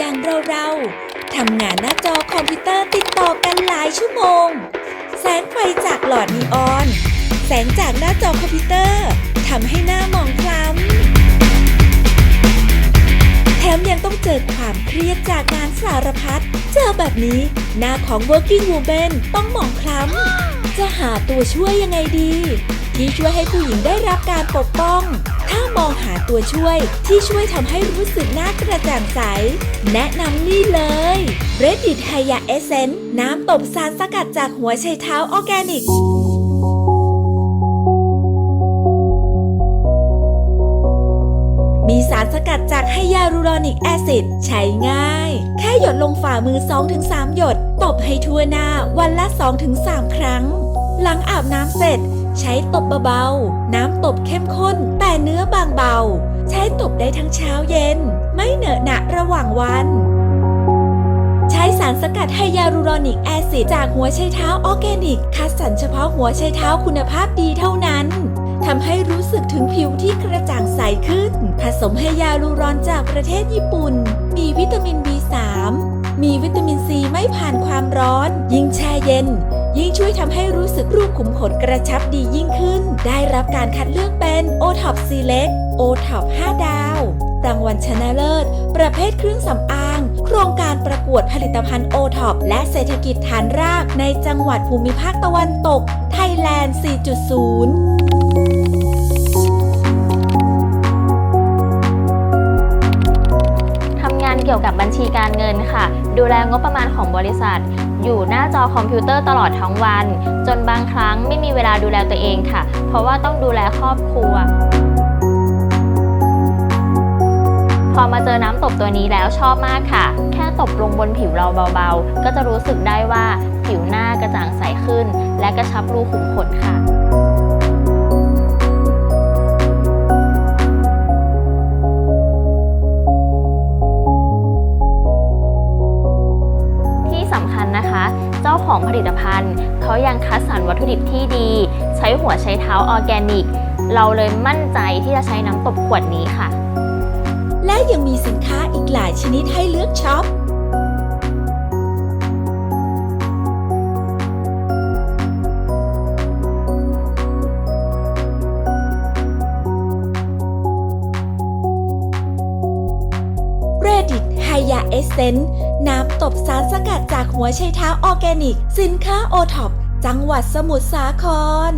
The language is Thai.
ยังเราๆทำงานหน้าจอคอมพิวเตอร์ติดต่อกันหลายชั่วโมง แสงไฟจากหลอดนีออน แสงจากหน้าจอคอมพิวเตอร์ทำให้หน้ามองคล้ำแถมยังต้องเจอความเครียดจากงานสารพัด เจอแบบนี้หน้าของ working woman ต้องมองคล้ำจะหาตัวช่วยยังไงดี ที่ช่วยให้ผู้หญิงได้รับการปกป้อง ถ้ามองหาตัวช่วยที่ช่วยทำให้รู้สึกหน้ากระจ่างใส แนะนำนี่เลย Reddit h y a Essence น้ำตบสารสกัดจากหัวไชเท้าออร์แกนิกมีสารสกัดจากไฮยาลูรอนิกแอซิดใช้ง่าย แค่หยดลงฝ่ามือ 2-3 หยด ตบให้ทั่วหน้าวันละ 2-3 ครั้ง หลังอาบน้ำเสร็จ ใช้ตบเบาๆ น้ำตบเข้มข้นแต่เนื้อบางเบา ใช้ตบได้ทั้งเช้าเย็น ไม่เหนอะหนะระหว่างวันใช้สารสกัดไฮยาลูรอนิกแอซิดจากหัวไชเท้าออร์แกนิก คัดสรรเฉพาะหัวไชเท้าคุณภาพดีเท่านั้นทำให้รู้สึกถึงผิวที่กระจ่างใสขึ้น ผสมไฮยาลูรอนจากประเทศญี่ปุ่น มีวิตามิน B3 มีวิตามินซีไม่ผ่านความร้อน ยิ่งแช่เย็น ยิ่งช่วยทำให้รู้สึกรูปขุมขนกระชับดียิ่งขึ้น ได้รับการคัดเลือกเป็น o t o p Select o t o p 5ดาว รางวัลชนะเลิศ ประเภทเครื่องสำอาง โครงการประกวดผลิตภัณฑ์โอท็อปและเศรษฐกิจฐานรากในจังหวัดภูมิภาคตะวันตก ไทยแลนด์ 4.0ทำงานเกี่ยวกับบัญชีการเงินค่ะ ดูแลงบประมาณของบริษัท อยู่หน้าจอคอมพิวเตอร์ตลอดทั้งวัน จนบางครั้งไม่มีเวลาดูแลตัวเองค่ะ เพราะว่าต้องดูแลครอบครัว พอมาเจอน้ำตบตัวนี้แล้วชอบมากค่ะ แค่ตบลงบนผิวเราเบาๆ ก็จะรู้สึกได้ว่าผิวหน้ากระจ่างใสขึ้น และกระชับรูขุมขนค่ะ ผลิตภัณฑ์ เขายังคัดสรรวัตถุดิบที่ดี ใช้หัวใช้เท้าออร์แกนิก เราเลยมั่นใจที่จะใช้น้ำตบขวดนี้ค่ะ และยังมีสินค้าอีกหลายชนิดให้เลือกช็อป Reddit h y a Essence น้ำตบสารสกัดจากหัวไชเท้าออร์แกนิก สินค้าโอท็อปจังหวัดสมุทรสาคร